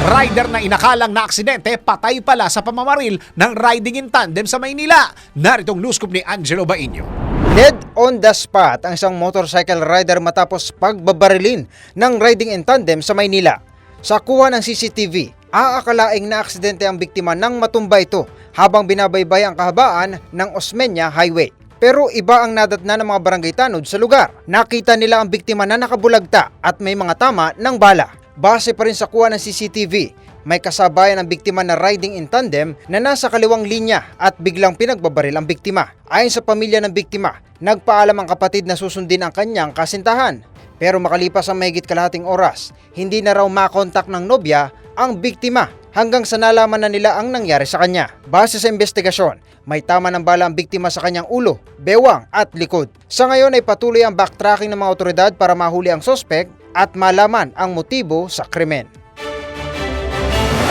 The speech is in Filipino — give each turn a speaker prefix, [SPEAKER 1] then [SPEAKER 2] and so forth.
[SPEAKER 1] Rider na inakalang na aksidente, patay pala sa pamamaril ng riding in tandem sa Maynila. Naritong news scoop ni Angelo Bainio.
[SPEAKER 2] Dead on the spot ang isang motorcycle rider matapos pagbabarilin ng riding in tandem sa Maynila. Sa kuha ng CCTV, aakalaing na aksidente ang biktima nang matumba ito habang binabaybay ang kahabaan ng Osmeña Highway. Pero iba ang nadatna ng mga barangay tanod sa lugar. Nakita nila ang biktima na nakabulagta at may mga tama ng bala. Base pa rin sa kuha ng CCTV, may kasabayan ang biktima na riding in tandem na nasa kaliwang linya at biglang pinagbabaril ang biktima. Ayon sa pamilya ng biktima, nagpaalam ang kapatid na susundin ang kanyang kasintahan. Pero makalipas ang mahigit kalahating oras, hindi na raw makontak ng nobya ang biktima hanggang sa nalaman na nila ang nangyari sa kanya. Base sa investigasyon, may tama ng bala ang biktima sa kanyang ulo, bewang at likod. Sa ngayon ay patuloy ang backtracking ng mga otoridad para mahuli ang sospek at malaman ang motibo sa krimen.